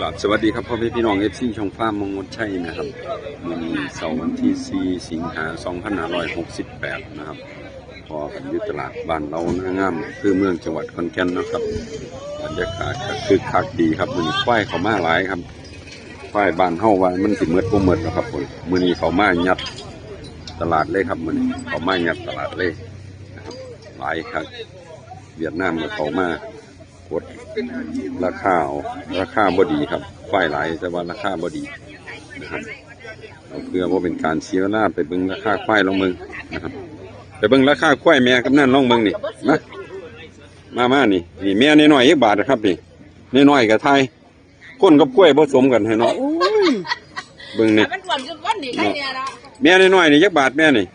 ครับสวัสดีครับพ่อแม่พี่น้องเอฟซีช่องฟ้ามงคลชัยนะครับวันนี้เสาร์วันที่ 4 สิงหา2568 นะครับ พอกันยุตลาดบ้านเราหน้างามคือเมืองจังหวัดขอนแก่นนะครับบรรยากาศก็คือคักดีครับมือนี้ควายเขามาหลายครับควายบ้านเฮาว่ามันสิเมืดบ่เมืดนะครับผมมือนี้เขามายัดตลาดเลยครับมือนี้เขามายัดตลาดเลยนะครับหลายครับเวียดนามก็เขามา กดราคาเอาราคาบดีครับควายหลายแต่ว่าราคาบดีนะครับเอาเพื่อว่าเป็นการเสียเวลาไปเบิ่งราคาควายลองเบิ่งนะครับไปเบิ่งราคาควายแม่กับนั่นลองเบิ่งนี่มามามานี่นี่แม่น้อยๆอีกบาทนะครับนี่น้อยๆกับไทยคนกับกล้วยผสมกันให้เนาะโอ้ยเบิ่งนี่มันอ้วนขึ้นก้นนี่แค่เนี้ยเนาะแม่น้อยๆนี่ยักบาทแม่นี่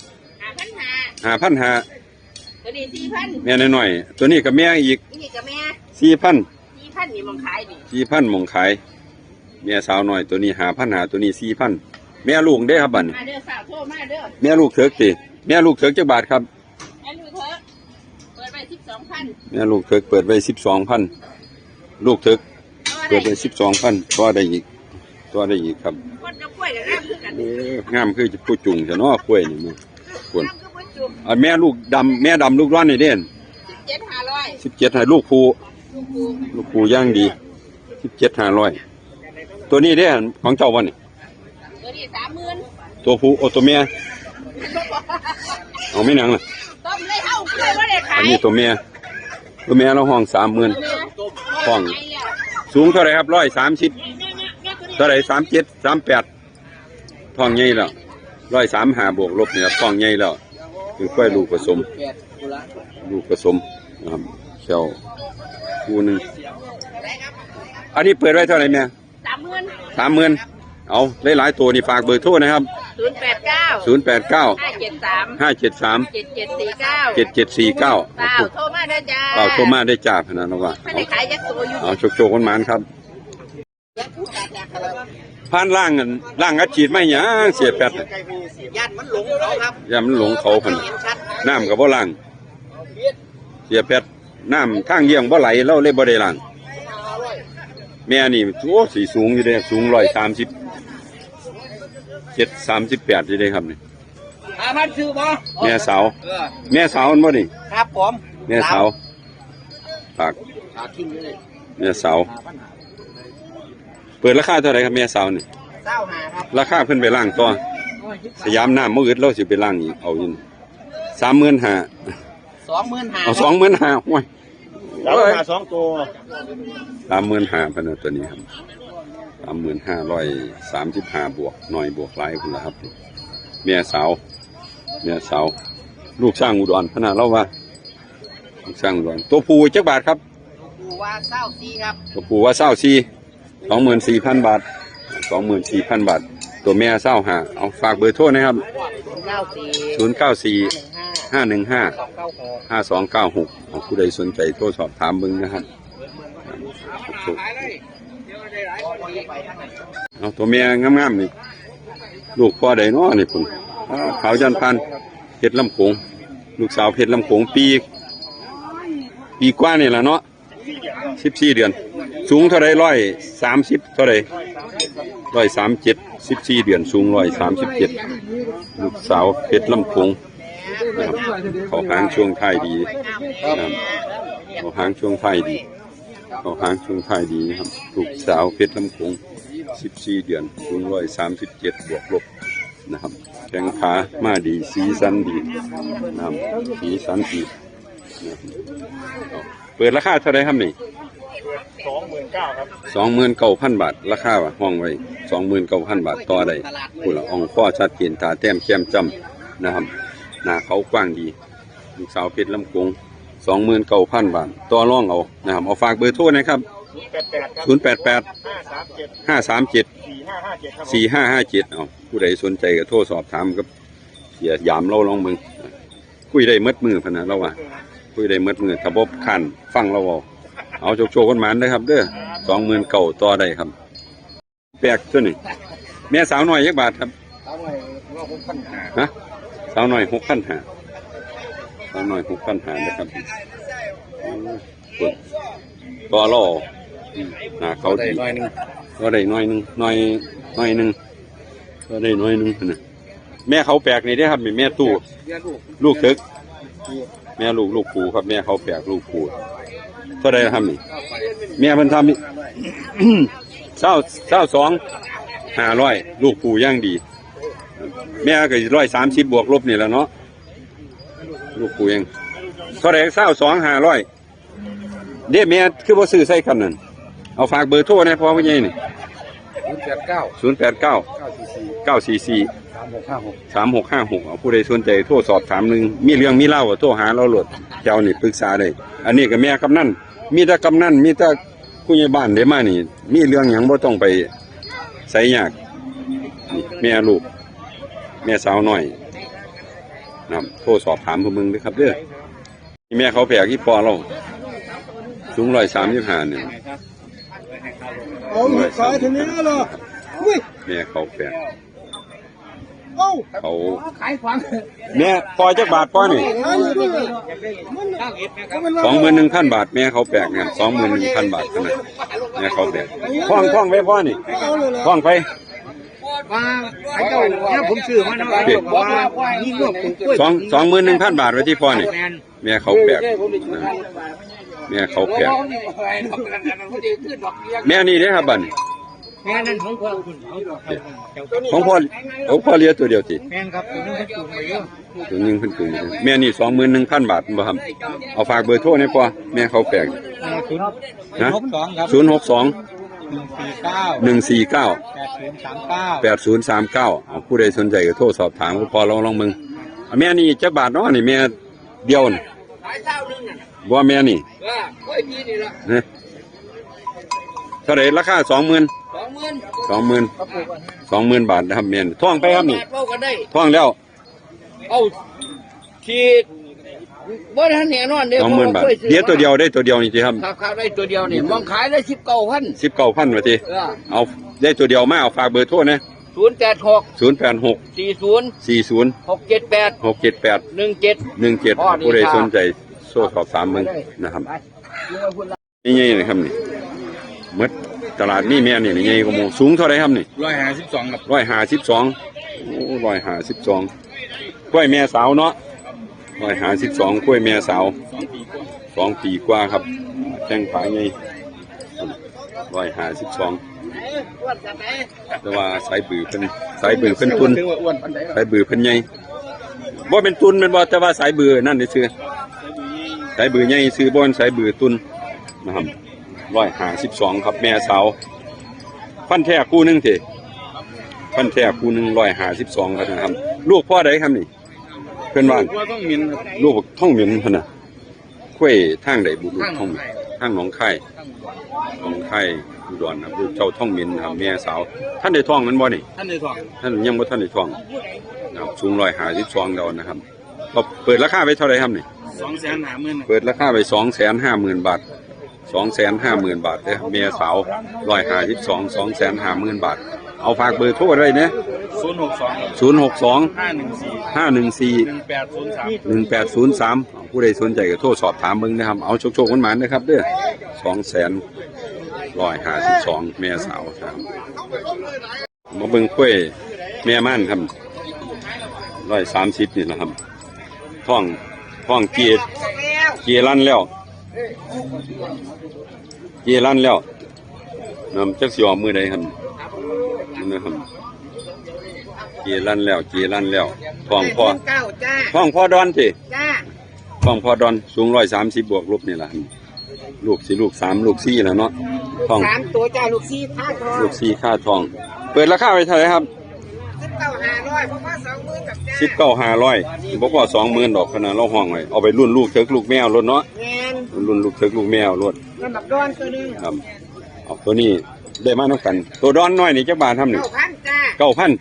หาพันหาห้าพันห้าตัวนี้สี่พันแม่น้อยๆตัวนี้กับแม่อีกนี่กับแม่ สี่พันสี่พันนี่มันขายนี่สี่พันมองขายแม่สาวน้อยตัวนี้หาพันหาตัวนี้สี่พันแม่ลูกได้อครับบัดนี้มาเด้อสาวโทรมาเด้อแม่ลูกเถิกสิแม่ลูกเถิกจักบาทครับแอนดูเถอะเปิดไปสิบสองพันแม่ลูกเถิกเปิดไว้สิบสองพันลูกเถิกเปิดไว้สิบสองพันตัวได้อีกตัวได้อีกครับคนกับกล้วยกับน้ำคือกันเอองามคือผู้จุงจะน้อกล้วยนี่มึงควรน้ำคือมันจุกอะแม่ลูกดำแม่ดำลูกร้อนนี่เด่นสิบเจ็ดห้าร้อยสิบเจ็ดให้ลูกภู ลูกปูลูกภูย่างดีสิบเจ็ดห้าร้อยตัวนี้เด่นของเจ้าวันนี่ตัวนี้สามหมื่นตัวภูโอตัวเมียเอาไม่หนังล่ะต้มเลยเท่าเลยว่าได้ขาอันยนี้ตัวเมียตัวเมียเราห้องสามหมื่นห้อง สูงเท่าไหรครับร้อยสามสิบเท่าไหรสามเจ็ดสามแปดทองใหญ่แล้วร้อยสามหาบวกลบเนี่ยครับทองใหญ่แล้วคือกล้วยลูกผสม ลูกผสมนะครับเขียว คู่หนึ่งอันนี้เปิดไว้เท่าไหร่แม่สามหมื่นสามหมื่นเอาหลายๆตัวนี่ฝากเบอร์โทรนะครับศูนย์แปดเก้าศูนย์แปดเก้าห้าเจ็ดสามห้าเจ็ดสามเจ็ดเจ็ดสี่เก้าเจ็ดเจ็ดสี่เก้าเปล่าโทรมาเด้อจ้าเปล่าโทรมาได้จ่าพนันว่าไม่ได้ขายยักษ์ตัวอยู่เอาโชคโชคคนหมานครับผ่านล่างกันล่างอัดฉีดไม่หยังเสียแปดน่ะญาติมันหลงเขาครับอย่ามันหลงเขาพันเห็นชัดน้ำกับบ่ล้างเสียแพทย์ น้ำทางเยี่ยงบ่ไหลเราเลยบ่ได้ล้างแม่นี่โอ้สีสูงอยู่เด้สูงร้อยสามสิบเจ็ดสามสิบแปดอยู่เด้ครับนี่อาพันชื่อบ่แม่สาวเออแม่สาวมันบ่นี่ครับผมแม่สาวฝากขาทิ้งเลยแม่สาวเปิดราคาเท่าไหร่ครับแม่สาวนี่เศร้าหาครับราคาเพิ่นไปล้างต่อสยามน้ำมื้ออื่นเราสิไปล้างอีกเอาอยู่สามหมื่นห้า สองหมื่นหาเอาสองหมื่นห้าโอ้ยแล้วมาสองตัวสามหมื่นห้าพันตัวนี้ครับสามหมื่นห้าร้อยสามสิบห้าบวกหน่อยบวกหลายคนละครับเมียสาวเมียสาวลูกสร้างอุดรพนาเล่าว่าลูกสร้างอุดรตัวผู้จักบาทครับดูว่าเศร้าซีครับตัวผู้ว่าเศร้าสี่สองหมื่นสี่พันบาทสองหมื่นสี่พันบาท ตัวแม่เศร้าหาเอาฝากเบอร์โทรนะครับเก้าสี่ศูนย์เก้าสี่ ห้าหนึ่งห้าห้าสองเก้าหกผู้ใดสนใจโทรสอบถามเบึงนะครับเอาตัวเมียงามๆนี่ลูกพ่อใดน้อนี่ผมอ้าวขาวจันพันธ์เพชรลำโขงลูกสาวเพชรลำโขงปี ปีกว่านี่แหละเนาะสิบสี่เดือน สูงเท่าไรร้อยสามสิบเท่าไรร้อยสามเจ็ดสิบสี่เดือน สูงร้อยสามสิบเจ็ดลูกสาวเพชรลำโขง นะครับเขาหางช่วงท้ายดีนะครับเขาหางช่วงท้ายดีเขาหางช่วงท้ายดีนะครับลูกสาวเพชรลำโขงสิบสี่เดือนสูงร้อยสามสิบเจ็ดบวกลบนะครับแข้งขามาดีสีสันดีนะครับสีสันดีนะครับเปิดราคาเท่าไรครับนี่สองหมื่นเก้าครับสองหมื่นเก้าพันบาท ราคาว่ะห้องไว้สองหมื่นเก้าพันบาทต่อได้ผู้ละอ่องข้อชัดเจนตาแต้มแก้มจำนะครับ หน้าเขากว้างดี ลูกสาวเพชรลำกงสองหมื่นเก้าพันบาทต่อรองเอานะครับเอาฝากเบอร์โทรนะครับศูนย์แปดแปดครับศูนย์แปดแปดห้าสามเจ็ดห้าสามเจ็ดสี่ห้าห้าเจ็ดครับผมสี่ห้าห้าเจ็ดเอาผู้ใดสนใจก็โทรสอบถามครับอย่ายามเราลองมึงคุยได้หมดมือพะนะเราว่าคุยได้หมดมือถ้าบบขันฟังเราเอาเอาโชคโชคกันหมานนะครับ เด้อสองหมื่นเก่าต่อได้ครับ แปลกตัวนี้แม่สาวน้อยยักบาทครับเอาไว้ว่าผมพันหาฮะ สาวน้อยหกพันหาสาวน้อยหกพันหานะครับอืมเปิดต่อรออืมหน้าเขาดีหน่อยหนึงก็ได้น้อยหนึงน้อยน้อยหนึงก็ได้น้อยหนึงนะแม่เขาแปลกนี่ได้อครับนี่แม่ตู้เรียนลูกลูกเถิกแม่ลูกลูกปูครับ แม่เขาแปลกลูกปูเท่าไรทำนี่แม่มันทำนี่เศร้าเศร้าสองห้าร้อยลูกปูย่างดี แม่ก็ร้อยสามสิบบวกลบนี่แหละเนาะลูกปูเองเท่าไรเศร้าสองห้าร้อยเด้แม่คือว่าซื้อใส่คำนั้นเอาฝากเบอร์โทรนะพ่อพี่ใหญ่นี่ศูนย์แปดเก้าศูนย์แปดเก้าเก้าสี่สี่เก้าสี่สี่สามหกห้าหกสามหกห้าหกเอาผู้ใดสนใจโทรสอบถามหนึ่งมีเรื่องมีเล่าก็โทรหาเราโหลดเจ้านี่ปรึกษาได้อันนี้ก็แม่กำนันมีแต่กำนันมีแต่ผู้ใหญ่บ้านเด้มานี่ มีเรื่องหยังบ่ต้องไปใส่ยากนี่แม่ลูก แม่สาวน้อยนะโทรสอบถามพวกมึงเด้อครับเด้อนี่แม่เขาแปลกที่ปอเราสูงร้อยสามยี่ห้าเนี่ยเอาขายทีนี้เหรออุ้ยแม่เขาแปลกเอ้าเขาขายฟังแม่ปอจักบาทปอนี่ขายอยู่ด้วยมันสองหมื่นหนึ่งพันบาทแม่เขาแปลกเนี่ยสองหมื่นหนึ่งพันบาทเท่านั้นแม่เขาแปลกท่องท่องไว้พ่อนี่เอาเลยเหรอท่องไป ว่าไอ้เจ้าเนี่ยผมซื้อมานะว่านี่งวกผมกล้วยสองสองหมื่นหนึ่งพันบาทไว้ที่พ่อนี่แม่เขาแปลกแม่เขาแปลกแม่นี่เด้อครับบัดนแม่นั่นของพ่อคุณของพ่อของพ่อเลี้ยงตัวเดียวสิแม่ครับตัวนี้ให้จุ่มไปเยอะตัวหนึงเพิ่นตัวนี้แม่นี่สองหมื่นหนึ่งพันบาทบ่ครับเอาฝากเบอร์โทรให้พ่อแม่เขาแปลกศูนย์นะหกสองครับศูนย์หกสอง หนึ่งสี่เก้าหนึ่งสี่เก้าแปดศูนย์สามเก้าแปดศูนย์สามเก้าผู้ใดสนใจก็โทรสอบถามก็พอลองลองมึงแม่นี่จักบาทเนาะนี่แม่เดียวนี่ขายเท่านึงน่ะว่าแม่นี่เออโอ้ยพี่นี่ละนะเท่าไหรราคาสองหมื่นสองหมื่นสองหมื่นสองหมื่นบาทนะครับแม่นท่องไปครับนี่แปดเท่ากันได้ท่องแล้ว เอาขีด บ่ทันแน่นอนเด้สองหมื่นบาทเดียวตัวเดียวได้ตัวเดียวนี่สิครับครับครับได้ตัวเดียวนี่มองขายได้สิบเก้าพันสิบเก้าพันวะทีเออเอาได้ตัวเดียวมาเอาฝากเบอร์โทรนะศูนย์แปดหกศูนย์แปดหกสี่ศูนย์สี่ศูนย์หกเจ็ดแปดหกเจ็ดแปดหนึ่งเจ็ด หนึ่งเจ็ดอ๋อดีผู้ใดครับ สนใจโซ่สอบสามมึงนะครับไปดูเอาคุณละนี่ไงนะครับนี่หมดตลาดนี่แม่นี่นี่ไงก็โมสูงเท่าไหรครับนี่ร้อยห้าสิบสองครับร้อยห้าสิบสองโอ้ร้อยห้าสิบสองกล้วยแม่สาวเนาะ ร้อยหาสิบสองกล้วยแม่สาวสองปีกว่าครับแข้งขาไงร้อยหาสิบสองแต่ว่าสายบือเพิ่นสายบือเพิ่นตุนสายบือเพิ่นใหญ่บ่เป็นตุนเป็นบ่แต่ว่าสายบือนั่นนี่ซื่อสายบือใหญ่ซื้อบ่นสายบือตุนนะครับร้อยหาสิบสองครับแม่สาวพันแท้คู่หนึงเถพันแท้คู่หนึงร้อยหาสิบสองครับนะครับลูกพ่อใดครับนี่ เพิ่นว่าว่าต้องมินครับลูกบักท่องเหม็นพะนะคุ้ยทางใดบุลูกท่องทางหนองไข่หนองไข่อุดรนะลูกเจ้าท่องเหม็นนะครับแม่สาว ท่านได้ท่องนั้นบ่นี่ท่านในทองท่านยังบ่ท่านได้ท่องนะครับสูงร้อยหาสิบสองดาวนะครับก็เปิดราคาไปเท่าไหรครับนี่สองแสนหาหมื่นเปิดราคาไปสองแสนห้าหมื่นบาทสองแสนห้าหมื่นบาทเด้อแม่สาวร้อยหาสิบสองสองแสนห้าหมื่นบาท เอาฝากเบอร์โทรไว้เนี่ยศูนย์หกสองศูนย์หกสองห้าหนึ่งสี่ห้าหนึ่งสี่หนึ่งแปดศูนย์สามหนึ่งแปดศูนย์สามผู้ใดสนใจก็โทรสอบถามมึงนะครับ เอาโชคโชคมันหมานๆนะครับเด้อสองแสนร้อยห้าสิบสองแม่สาวครับมาเบิ่งกล้วยแม่ม่านครับร้อยสามสิบนี่นะครับท่องท่องเกียร์เกียร์ลั่นแล้ว เกียร์ลั่นแล้วนำจักสิออกมือใดครับ นี่นะครับเกียร์ลั่นแล้วเกียร์ลั่นแล้วท่องพ่อเก้าจ้าห้องพ่อดอนสิจ้าห้องพ่อดอนสูงร้อยสามสิบบวกลบนี่แหละลูกสี่ลูกสามลูกสี่แล้วเนาะห้องสามตัวจ้าลูกซีท่าทองลูกสี่ค่าทอง เปิดราคาไว้เท่าไหร่ครับสิบเก้าห้าร้อยเพราะว่าสองหมื่นกับจ้าสิบเก้าห้าร้อยบอกว่าสองหมื่นดอกขนาดเราห้องไว้เอาไปรุ่นลูกเถิกลูกแมวรถเนาะแงนรุ่นลูกเถิกลูกแมวรถมันแบบร้อนตัวหนึงครับเอาตัวนี้ ได้มาน้ำกัน ตัวดอนน้อยนี่จักบาททำหนึ่เก้าพันจ้าเก้าพัน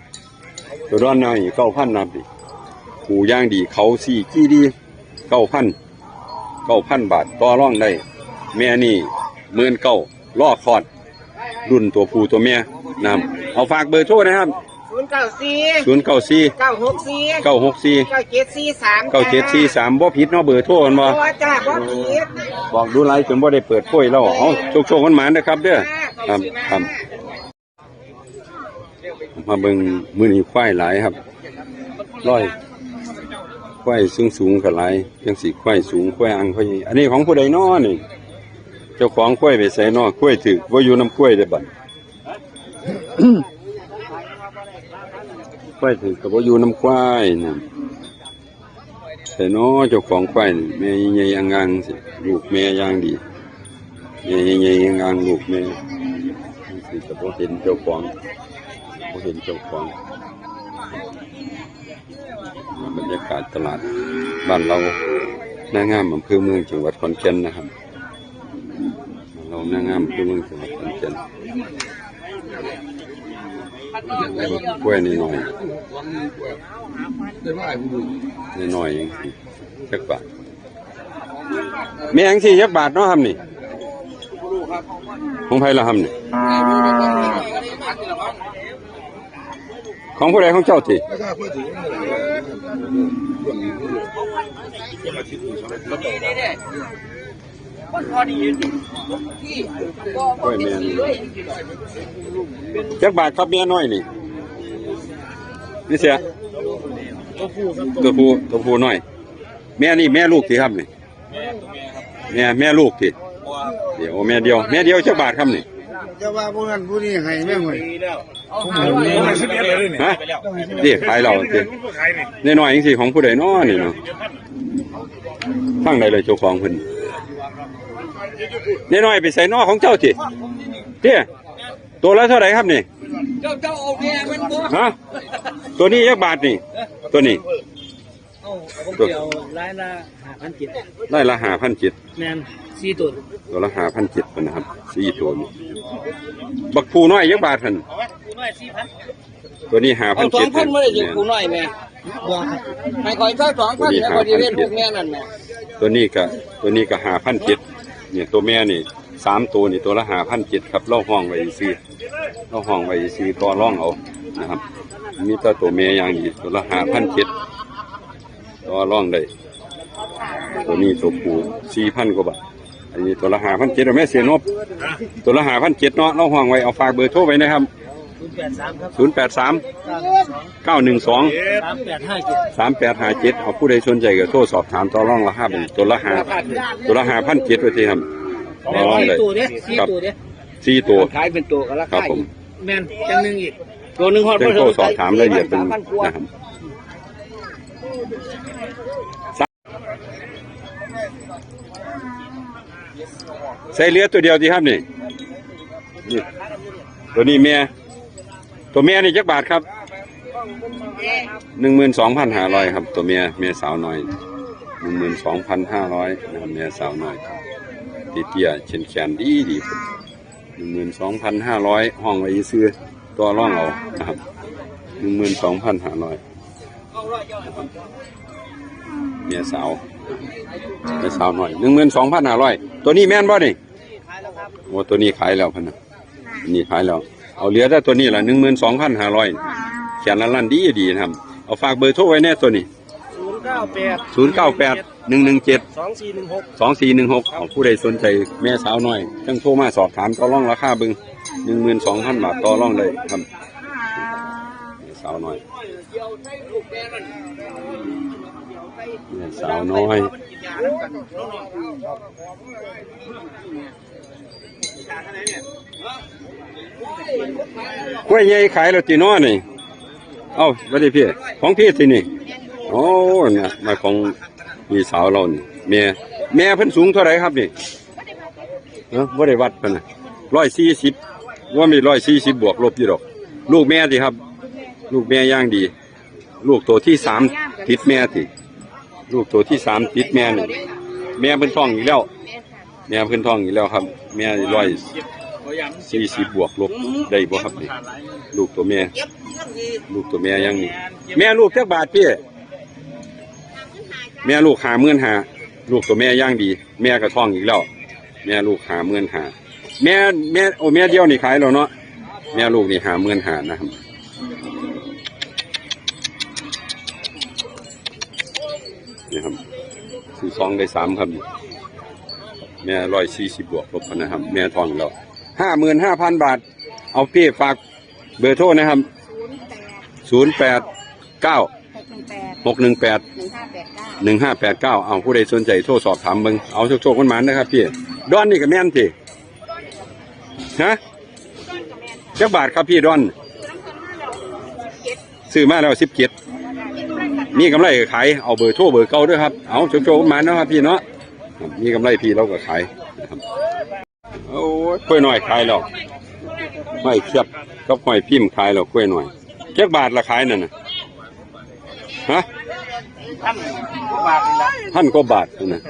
ตัวดอนน้อยนี่เก้าพันนับดิหูย่างดีเขาสี่กี้ดีเก้าพันเก้าพันบาทต่อร่องได้ แม่นี่หมื่นเก้าล่อคอด รุ่นตัวผู้ตัวเมียนะครับเอาฝากเบอร์โทรนะครับศูนย์เก้าสี่ศูนย์เก้าสี่เก้าหกสี่เก้าหกสี่เก้าเจ็ดสี่สามเก้าเจ็ดสี่สามบ่ผิดเนาะเบอร์โทรมันบ่ตัวจ้าบ่ผิดบอกดูไลฟ์จนบ่ได้เปิดโพยแล้วเอาโชคโชคมันหมานนะครับเด้อ ครับครับมาเบิงมือนี้ควายหลายครับร้อยควายสูงสูงกับหลายยังสีควายสูงควายอังควายอันนี้ของผู้ใดน้อนี่เจ้าของควายไปใส่นอกล้วยถือว่าอยู่น้ำกล้วยได้บัดควายถือกับว่าอยู่น้ำควายนี่แต่น้อเจ้าของควายแม่ใหญ่อังอังสิลูกแม่ย่างดีแม่ใหญ่ๆอังอังลูกแม่ สิกับว่าเห็นเจ้าของว่เห็นเจ้าของบรรยากาศตลาดบ้านเราหน้างามอำเภอเมืองจังหวัดขอนแก่นนะครับเราหน้างามคือเมืองจังหวัดขอนแก่นกล้วยนี่หน่อยนี่หน่อยเองสิจักบาทแม่ยังสี่จักบาทเนาะครับนี่ ของไผละครับนี่ของผู้ใดของเจ้าสิกล้วยแม่นี่จักบาทครับแม่น้อยนี่นี่เสียตัวผู้ตัวผู้น้อย แม่นี่แม่ลูกสิครับนี่แม่แม่ลูกสิ เดี๋ยวแม่เดียวแม่เดียวจักบาทครับนี่จะว่าผู้นั้นผู้นี้ให้แม่งหวยฮะนี่ขายเราสิแน่น้อยจังสิของผู้ใดน้อนี่เนาะฟังได้เลยเจ้าของเพิ่นแน่น้อยไปใส่น้อของเจ้าสิเตี้ยตัวละเท่าไหร่ครับนี่เจ้าเจ้าเอาแม่มันบ่ฮะตัวนี้ยักบาทนี่ ตัวนี้ผมเดียวรายละห้าพันจิตได้ละหาพันจิตแมน สี่ตัวตัวละหาพันจิตนะครับสี่ตัวนี่บักผูน้อยยักบาทพันกูน้อยสี่พันตัวนี้หาพัเอานสอจิงตพันไม่ได้ยิงกูหน่อยแม่ไม่คอยเจ้าสองพันแล้วก็จะเล่นพวกแม่นั่นแม่ตัวนี้ก็ตัวนี้ก็หาพันจิตเนี่ยตัวแม่นี่สามตัวนี่ตัวละหาพันจิตครับเล่าห้องไว้ซื้อเล่าห้องไว้ซื้อต่อร่องเอานะครับมีแต่ตัวแม่อย่างดีตัวละหาพันจิตต่อร่องได้ตัวนี้ตัวผู้สี่พันกว่าบาท อันนี้ตัวละหาพันเจ็ดแม่เสียนบตัวละหาพันเจ็ดเนาะเราห่วงไว้เอาฝากเบอร์โทรไว้นะครับศูนย์แปดสามครับศูนย์แปดสามเก้าหนึ่งสองสามแปดห้าเจ็ดสามแปดหาเจ็ดเอาผู้ใดสนใจก็โทรสอบถามต่อรองราคาเป็นตัวละหาตัวละหาพันเจ็ดไว้ที่ครับต่อรองสี่เลยตัวเด้สี่ตัวเด้สี่ตัวขายเป็นตัวกันละครับผมแมนจังหนึ่งอีกตัวหนึ่งหอดเพิ่งโทรสอบถามรายละเอียดเป็นนะครับ ใส่เลือตัวเดียวดีครับนี่นี่ ตัวนี้แม่ตัวแม่นี่จักบาทครับหนึ่งหมื่นสองพันห้าร้อยครับ ตัวเมียเมียสาวน้อยหนึ่งหมื่นสองพันห้าร้อยนะครับเมียสาวน้อยตีเตี้ยเชนแขนดีดีหนึ่งหมื่นสองพันห้าร้อยห้องไว้ซื้อตัวร่องเอานะครับหนึ่งหมื่นสองพันห้าร้อยเมียสาว เมียสาวน้อยหนึ่งหมื่นสองพันห้าร้อยตัวนี้แม่นบ่นี่โอ้ตัวนี้ขายแล้วพันนะนี่ขายแล้ว เอาเหลือแต่ตัวนี้ละหนึ่งหมื่นสองพันห้าร้อยแขนละลั่นดีดีนะครับ เอาฝากเบอร์โทรไว้แน่ตัวนี้ศูนย์เก้าแปดศูนย์เก้าแปดหนึ่งหนึ่งเจ็ดสองสี่หนึ่งหกสองสี่หนึ่งหกเอาผู้ใดสนใจแม่สาวน้อยจังโทรมาสอบถามต่อรองราคาเบึงหนึ่งหมื่นสองพันบาทต่อรองเลยครับแม่สาวน้อยแม่ สาวน้อยกล้วยใหญ่ขายแล้วจีน้อนี่ เอ้าไม่ได้พี่ ของพี่สินี่ โอ้เนี่ยมาของพี่สาวเรานี่แม่แม่เพิ่นสูงเท่าไหร่ครับนี่เนาะไม่ได้วัดปานนะร้อยสี่สิบว่ามีร้อยสี่สิบบวกลบอยู่ดอก ลูกแม่สิครับ ลูกแม่ย่างดี ลูกตัวที่สามติดแม่สิ ลูกตัวที่สามติดแม่นี่แม่เพิ่นท้องอีกแล้ว แม่เพิ่นท้องอีกแล้วครับ แม่ร้อยสี่สิบบวกลบได้บ่ครับนี่ลูกตัวแม่ ลูกตัวแม่ยังนี่แม่ลูกจักบาทพี่แม่ลูกหาเมื่อนหาลูกตัวแม่ย่างดี แม่ก็ท้องอีกแล้ว แม่ลูกหาเมื่อนหาแม่แม่โอ้แม่เดียวนี่ขายแล้วเนาะแม่ลูกนี่หาเมื่อนหานะครับ นี่ครับซื้อสองได้สามครับแม่ร้อยสี่สิบบวกลบนะครับ แม่ทองแล้วห้าหมื่นห้าพันบาท เอาพี่ฝากเบอร์โทรนะครับศูนย์แปดเก้าหกหนึ่งแปดหนึ่งห้าแปดเก้าเอาผู้ใดสนใจโทรสอบถามเบิ่งเอาโชคๆกันมานะครับพี่ดอนนี่ก็แม่นทีฮะจักบาทครับพี่ดอน ซื้อมาแล้วสิบเจ็ด มีกำไรขายเอาเบอร์โทรเบอร์เก่าด้วยครับเอาโชคๆกันมาเนาะครับพี่เนาะมีกำไรพี่เราก็ขายนะครับโอ้ยกล้วยหน่อยขายแล้วไม่เทียบกับหอยพิมพ์ขายแล้วกล้วยหน่อยจักบาทละขายนั่นนะฮะท่านบาทนี่ละพันกว่าบาทนะ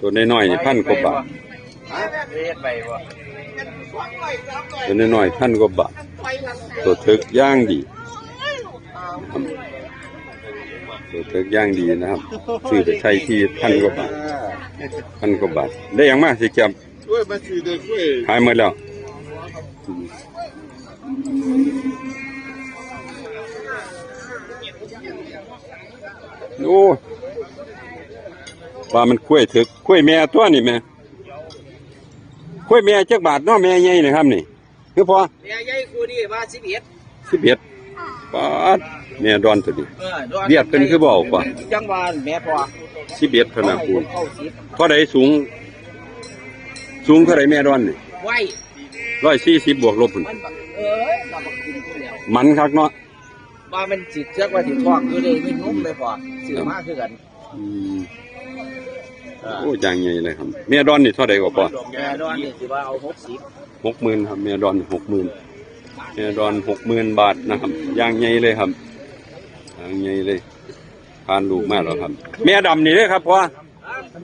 ตัวน้อยๆนี่พันกว่าบาทเรียกไปบ่ตัวน้อยๆพันกว่าบาทตัวเถิกย่างดี นะครับตัวเถิกย่างดีนะครับซื้อไปใช้ที่พันกว่าบาทพันกว่าบาท ได้อย่างมากสิเก็บด้วยมาซื้อเด็กด้วยขายหมดแล้ว โอ้ว่ามันคุ้วยถึกคุ้วยแม่ตัวนี่แม่คุ้วยแม่จักบาทเนาะแม่ใหญ่นะครับนี่ คือพอเมียใหญ่กูนี่ว่าสิบเอ็ดสิบเอ็ด บาทแม่ดอนตัวนี้เออดอนเวียดเป็นคือเบาป่ะจังหวะแม่พอสิบเอ็ดเท่านั้นคูณเข้าสิบเท่าใดสูง สูงเท่าใดแม่ดอนนี่ไว้ร้อยสี่สิบบวกลบพุ่นมันแบบเออเราบอกกินกูแล้วมันคักเนาะว่ามันจิตเจ้าว่าสิท้องอยู่เลยนี่นุ่มเลยพอซื้อมาคือกันอืมโอ้ยางใหญ่เลยครับแม่ดอนนี่เท่าใดกว่าป่ะแม่ดอนนี่สิว่าเอาหกสิบหกหมื่นครับแม่ดอนหกหมื่น แม่ดอนหกหมื่นบาทนะครับยางใหญ่เลยครับยางใหญ่เลยพานลูกมากแล้วครับ แม่ดำนี่เลยครับพ่อ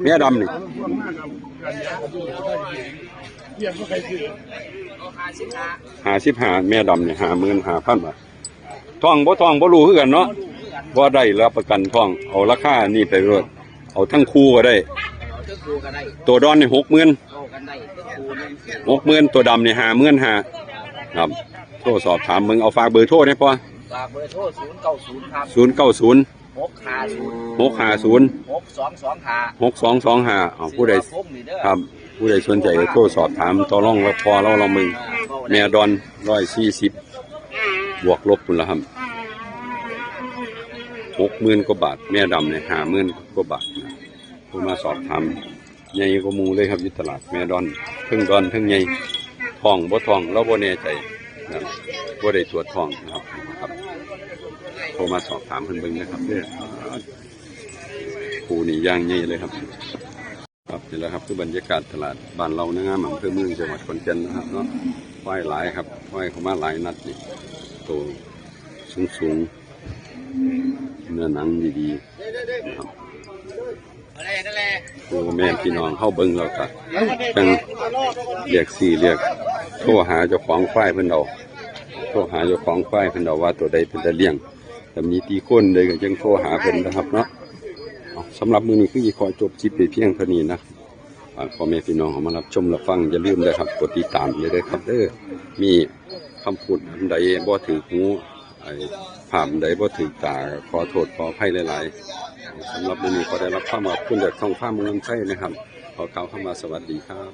แม่ดำนี่หาสิบหาแม่ดำนี่หาหมื่นหาพันบาททองบ่ทองบ่รู้คือกันเนาะว่าได้รับประกันทอง เอาราคานี่ไปรถเอาทั้งคู่ก็ได้เอาเจ้าครูก็ได้ ตัวดอนนี่หกหมื่นหกหมื่นตัวดำนี่หาหมื่นหาครับ โทรสอบถามมึงเอาฝากเบอร์โทรได้ป่ะฝากเบอร์โทรศูนย์เก้าศูนย์ครับศูนย์เก้าศูนย์หกห้าศูนย์หกห้าศูนย์หกสองสองห้าหกสองสองห้าเอาผู้ใดพงนี่เด้อครับ ผู้ใดสนใจก็โทรสอบถามต่อรองแล้วพอเราเรามึงแม่ดอนร้อยสี่สิบบวกลบคุณละครับหกหมื่นกว่าบาท แม่ดำเนี่ยห้าหมื่นกว่าบาทนะผู้มาสอบถามใหญ่กว่าหมูเลยครับอยุตลาดแม่ดอนเพิ่งดอนเพิ่งใหญ่ทองบ่ทองเราบ่แน่ใจนะ ครับบ่ได้ตรวจทองนะครับครับโทรมาสอบถามเพิ่นเบิ่งนะครับเด้อครูนี่ย่างใหญ่เลยครับ ครับนี่แหละครับคือบรรยากาศตลาดบ้านเรานะงามอำเภอเมืองจังหวัดขอนแก่นนะครับเนาะไหวหลายครับไหวเข้ามาหลายนัดนี่โตสูงสูงๆเนื้อหนังดีๆนะครับอะไรนั่นแหละตัวแม่พี่น้องเข้าเบิ้งแล้วก็จังเรียกสี่เรียก โทรหาเจ้าของควายเพิ่นเอาโทรหาเจ้าของควายเพิ่นเอาว่าตัวใดเป็นตะเลี้ยงแต่มีตีก้นเลยก็ยังโทรหาเพิ่นนะครับเนาะสำหรับมือนี้คือสิขอจบคลิปไปเพียงเท่านี้นะฝากพ่อแม่พี่น้องเขามารับชมรับฟังอย่าลืมเลยครับกดติดตามเลยครับเด้อมีคำพูดอันใดบ่ถือหูไอ้ภาพอันใดบ่ถือตาขอโทษขออภัยหลายๆสำหรับวันนี้ก็ได้รับความขอบคุณจากช่องฟ้าเมืองไทยนะครับขอกล่าวคำว่าสวัสดีครับ